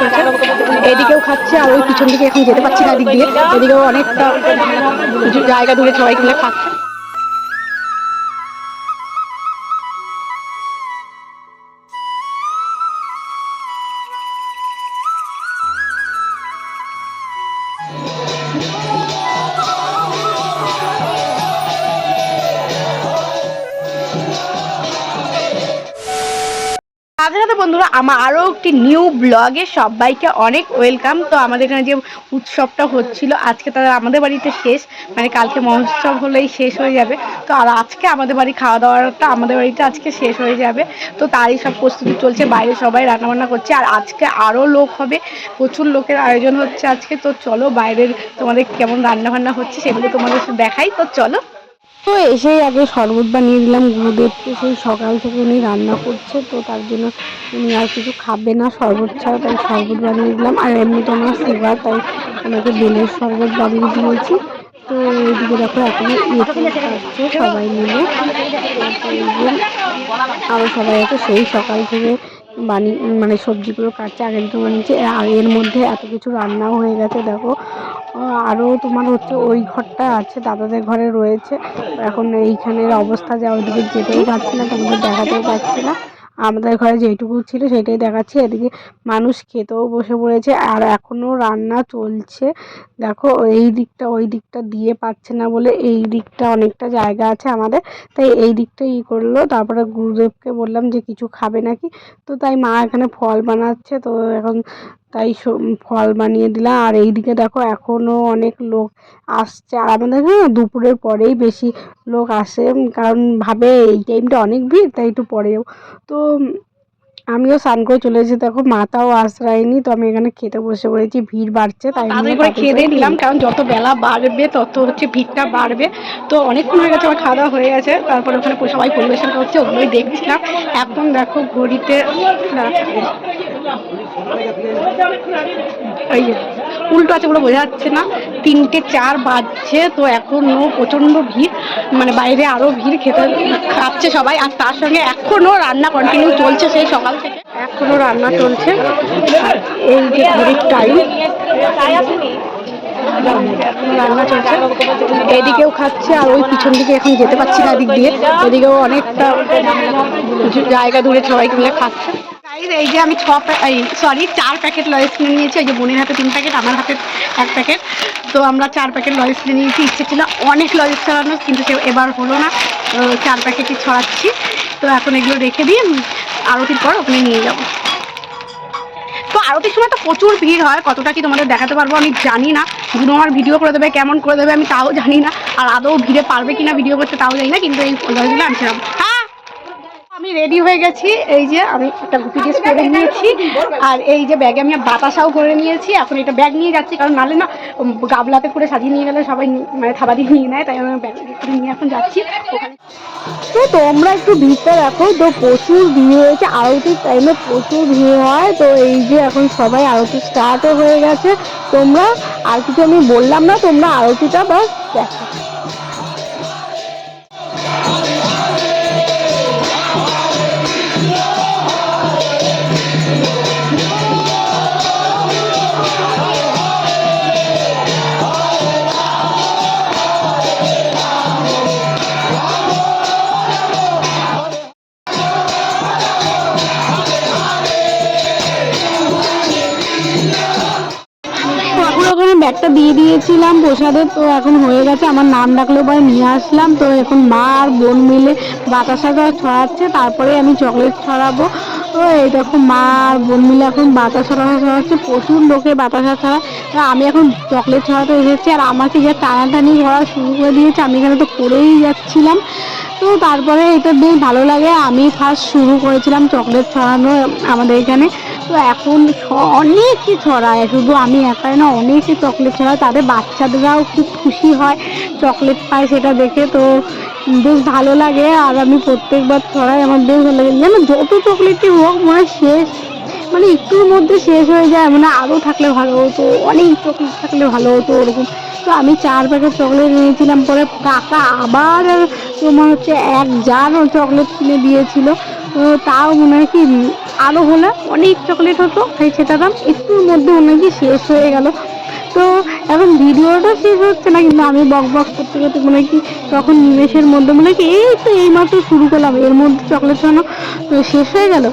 চলছে এদিকেও খাচ্ছে আর ওই পিছন দিকে এখন যেতে পারছি না এদিক দিয়ে। এদিকেও অনেকটা জায়গা দূরে সবাই মিলে খাচ্ছে। রাধে রাধে বন্ধুরা, আমার আরও একটি নিউ ব্লগে সবাইকে অনেক ওয়েলকাম তো আমাদের এখানে যে উৎসবটা হচ্ছিল, আজকে তারা আমাদের বাড়িতে শেষ। মানে কালকে মহোৎসব হলেই শেষ হয়ে যাবে। তো আর আজকে আমাদের বাড়ি খাওয়া দাওয়াটা আমাদের বাড়িতে আজকে শেষ হয়ে যাবে। তো তারই সব প্রস্তুতি চলছে, বাইরে সবাই রান্নাবান্না করছে। আর আজকে আরও লোক হবে, প্রচুর লোকের আয়োজন হচ্ছে আজকে। তো চলো বাইরের তোমাদের কেমন রান্না বান্না হচ্ছে সেগুলো তোমাদের দেখাই। তো চলো তো এসেই আগে শরবত বানিয়ে দিলাম গুরুদেবকে সেই সকাল থেকে উনি রান্না করছে, তো তার জন্য উনি আর কিছু খাবে না, শরবত ছাড়া তাই শরবত বানিয়ে দিলাম। আর এমনিতে আমার সুগার তাই ওনাকে বেলের শরবত বানিয়ে দিয়েছি। তো এইদিকে দেখো, এখন খাচ্ছে সবাই মিলে। তো আরও সবাই আছে, সেই সকাল থেকে বানিয়ে মানে সবজিগুলো কাটছে। আগে তো বানিয়েছে আর এর মধ্যে এত কিছু রান্নাও হয়ে গেছে, দেখো। আরও তোমার হচ্ছে ওই ঘরটা আছে, দাদাদের ঘরে রয়েছে। এখন এইখানের অবস্থা যা ওইদিকে যেতেও পারছি না, তোমাদের দেখাতেও পারছি না। আমাদের ঘরে যেটুকু ছিল সেটাই দেখাচ্ছি। এদিকে মানুষ খেতেও বসে পড়েছে আর এখনও রান্না চলছে। দেখো, এই দিকটা ওই দিকটা দিয়ে পাচ্ছে না বলে এই দিকটা অনেকটা জায়গা আছে আমাদের। তাই এই দিকটা ই করল। তারপরে গুরুদেবকে বললাম যে, কিছু খাবে নাকি? তো তাই মা এখানে ফল বানাচ্ছে। তো এখন তাই ফল বানিয়ে দিলাম। আর এইদিকে দেখো এখনও অনেক লোক আসছে। আর আমাদের এখানে না দুপুরের পরেই বেশি লোক আসে কারণ ভাবে এই টাইমটা অনেক ভিড় তাই একটু পরেও। তো আমিও স্নান করে চলে এসেছি। দেখো মাতাও আশ্রয়নি তো আমি এখানে খেতে বসে পড়েছি ভিড় বাড়ছে তাই আমি করে খেয়ে দিয়ে নিলাম কারণ যত বেলা বাড়বে তত হচ্ছে ভিড়টা বাড়বে। তো অনেকক্ষণ হয়ে গেছে আমার খাওয়া দাওয়া হয়ে গেছে। তারপরে ওখানে সবাই পরিবেশন করছে ওগুলোই দেখছিলাম। এখন দেখো ঘড়িতে উল্টো আছে বলে বোঝা যাচ্ছে না। তিনটে চার বাজছে, তো এখনও প্রচণ্ড ভিড় মানে বাইরে আরও ভিড়, খেতে খাচ্ছে সবাই। আর তার সঙ্গে এখনও রান্না কন্টিনিউ চলছে সেই সকাল থেকে। এখনও রান্না চলছে। এই যে ঘড়ির টাইম রান্না চলছে। এদিকেও খাচ্ছে, আর ওই পিছন দিকে এখন যেতে পারছি না এদিক দিয়ে। এদিকেও অনেকটা জায়গা দূরে সবাই মিলে খাচ্ছে। Guys, এই যে আমি ছ এই সরি চার প্যাকেট লয়েস কিনে নিয়েছি। ওই যে বোনের হাতে তিন প্যাকেট আমার হাতে এক প্যাকেট তো আমরা চার প্যাকেট লয়েস কিনে নিয়েছি। ইচ্ছে ছিল অনেক লয়েস ছড়ানোর কিন্তু সে এবার হলো না। চার প্যাকেটই ছড়াচ্ছি। তো এখন এগুলো রেখে দিয়ে আরতির পর ওখানে নিয়ে যাব। তো আরতির সময় তো প্রচুর ভিড় হয়। কতটা কি তোমাদের দেখাতে পারব আমি জানি না। গুনো আমার ভিডিও করে দেবে কেমন করে দেবে আমি তাও জানি না। আর আদৌ ভিড়ে পারবে কিনা ভিডিও করতে তাও জানি না কিন্তু এই লয়েসগুলো আমি ছিলাম হ্যাঁ রেডি হয়ে গেছি। এই যে আমি একটা গুটি ড্রেস পরে নিয়েছি। আর এই যে ব্যাগে আমি বাতাসাও করে নিয়েছি। এখন এটা ব্যাগ নিয়ে যাচ্ছি কারণ নালে না গাবলাতে করে সাজিয়ে নিয়ে গেলে সবাই মানে থাবা দিয়ে নিয়ে নেয় তাই আমি ব্যাগ করে নিয়ে এখন যাচ্ছি। ওখানে তো তোমরা একটু ভিড়টা দেখো তো প্রচুর ভিড় হয়েছে আরতির টাইমে প্রচুর ভিড় হয়। তো এই যে এখন সবাই আরতি স্টার্টও হয়ে গেছে। তোমরা আর কিছু আমি বললাম না তোমরা আরতিটা বাস দেখো। দিয়েছিলাম প্রসাদে, তো এখন হয়ে গেছে। আমার নাম ডাকলে পরে নিয়ে আসলাম। তো এখন মা আর বোন মিলে বাতাসাটা ছড়াচ্ছে। তারপরে আমি চকলেট ছড়াবো। তো এই দেখো, মা আর বোন মিলে এখন বাতাসা ছড়াচ্ছে। প্রচুর লোকে বাতাসা ছড়ায়। তা আমি এখন চকলেট ছড়াতে এসেছি। আর আমাকে যা টানাটানি করা শুরু করে দিয়েছে, আমি এখানে তো করেই যাচ্ছিলাম। তো তারপরে এটা বেশ ভালো লাগে। আমি ফার্স্ট শুরু করেছিলাম চকলেট ছড়ানো আমাদের এখানে। তো এখন স- অনেকে ছড়ায়। শুধু আমি একাই না অনেকে চকলেট ছড়ায়। তাদের বাচ্চাদেরাও খুব খুশি হয় চকলেট পায় সেটা দেখে। তো বেশ ভালো লাগে। আর আমি প্রত্যেকবার ছড়াই, আমার বেশ ভালো লাগে। যেন যত চকলেটই হোক, মনে শেষ। মানে একটুর মধ্যে শেষ হয়ে যায়। মানে আরও থাকলে ভালো হতো, অনেক চকলেট থাকলে ভালো হতো ওরকম। তো আমি চার প্যাকেট চকলেট নিয়েছিলাম পরে কাকা আবার তোমার হচ্ছে এক জার চকলেট কিনে দিয়েছিল। তাও মনে হয় কি উম, আরও হলে অনেক চকলেট হতো তাই সেটা দাম মধ্যে মনে হয় কি শেষ হয়ে গেল। তো এখন ভিডিওটা শেষ হচ্ছে না কিন্তু আমি বক বক করতে করতে মনে কি তখন নিমেষের মধ্যে মনে কি এই তো এই এইমাত্র শুরু করলাম এর মধ্যে চকলেট তো শেষ হয়ে গেল।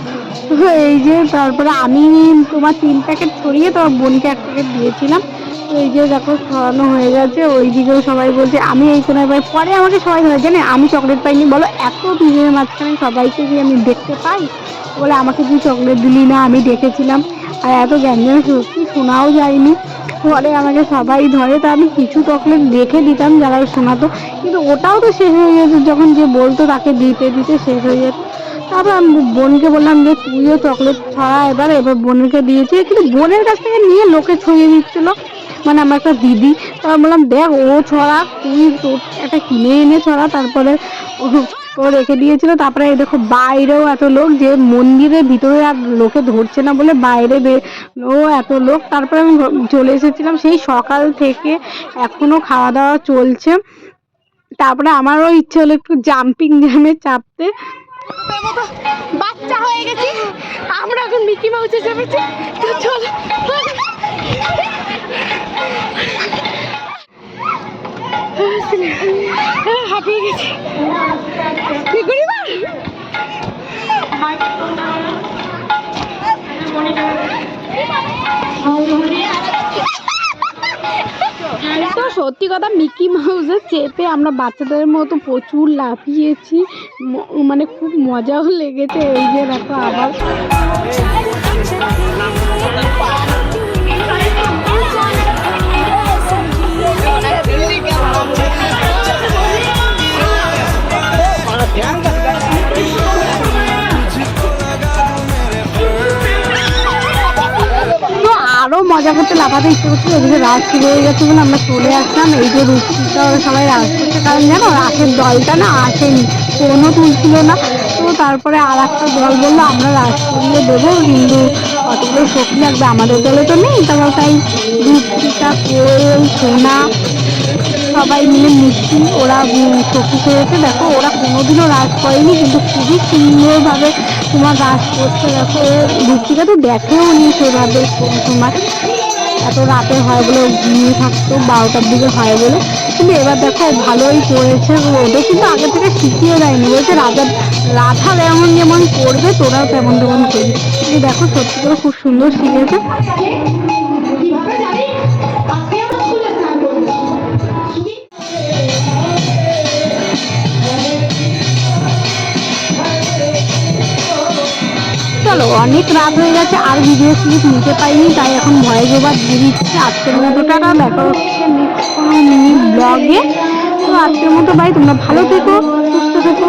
এই যে তারপরে আমি তোমার তিন প্যাকেট ছড়িয়ে তোমার বোনকে এক প্যাকেট দিয়েছিলাম তো এই যে দেখো খাওয়ানো হয়ে গেছে ওই দিকেও সবাই বলছে আমি এই কোনায় পাই। পরে আমাকে সবাই ধরে জানে আমি চকলেট পাইনি? বলো এত ভিড়ের মাঝখানে সবাইকে যে আমি দেখতে পাই বলে, আমাকে তুই চকলেট দিলি না, আমি দেখেছিলাম আর এত গ্যাঞ্জাম সত্যি শোনাও যায়নি। পরে আমাকে সবাই ধরে, তা আমি কিছু চকলেট রেখে দিতাম যারা শোনাতো। কিন্তু ওটাও তো শেষ হয়ে গেছে, যখন যে বলতো তাকে দিতে দিতে শেষ হয়ে যেত। তারপর আমি বোনকে বললাম যে, তুইও চকলেট ছড়া এবার। এবার বোনকে দিয়েছি, কিন্তু বোনের কাছ থেকে নিয়ে লোকে ছড়িয়ে দিচ্ছিল। মানে আমার একটা দিদি তারপর বললাম, দেখ, ও ছড়া, তুই একটা কিনে এনে ছড়া। তারপরে ও- রেখে দিয়েছিল। তারপরে এই দেখো বাইরেও এত লোক যে মন্দিরের ভিতরে আর লোকে ধরছে না বলে বাইরে ও এত লোক। তারপরে আমি চলে এসেছিলাম। সেই সকাল থেকে এখনও খাওয়া দাওয়া চলছে। তারপরে আমারও ইচ্ছে হলো একটু জাম্পিং জ্যামে চাপতে। বাচ্চা হয়ে গেছি। আমরা এখন মিকি মাউসে চেপেছি। চলো। হাঁপিয়ে গেছি। তো সত্যি কথা, মিকি মাউসের চেপে আমরা বাচ্চাদের মতো প্রচুর লাফিয়েছি। মানে খুব মজাও লেগেছে। এই যে দেখো আবার। মজা করতে লাফাতে ইচ্ছে করছে ওদিকে রাত ফিরে হয়ে গেছে বলে আমরা চলে আসলাম। এই যে ওরা সবাই রাত করছে, কারণ জানো, রাতের দলটা না আসেনি কোনো তুলছিল না। তো তারপরে আর একটা দল বলল, আমরা রাত করিয়ে দেবো, কিন্তু অতগুলো শক্তি লাগবে, আমাদের দলে তো নেই। তারপর তাই রুটিটা কোয়েল সোনা সবাই মিলে মিষ্টি ওরা সখী করেছে দেখো, ওরা কোনোদিনও রাজ করেনি, কিন্তু খুবই সুন্দরভাবে তোমার রাজ করছে। দেখো রুচিকা তো দেখেও নি সেভাবে সময়। এত রাতে হয় বলে ঘুমিয়ে থাকতো, বারোটার দিকে হয় বলে। কিন্তু এবার দেখো, ভালোই করেছে ওদের কিন্তু আগে থেকে শিখিয়ে দেয়নি। বলছে, রাজা, রাধা যেমন যেমন করবে, তোরাও তেমন তেমন করবি। দেখো, সত্যি করে খুব সুন্দর শিখেছে। চলো, অনেক রাত হয়ে গেছে, আর ভিডিও ক্লিপ নিতে পারিনি, তাই এখন ভয়েস জোবার দিয়ে দিচ্ছি। আজকের মতো টাকা দেখা হচ্ছে নেক্সট কোনো মিনি ব্লগে তো আজকের মতো ভাই, তোমরা ভালো থেকো, সুস্থ থেকো।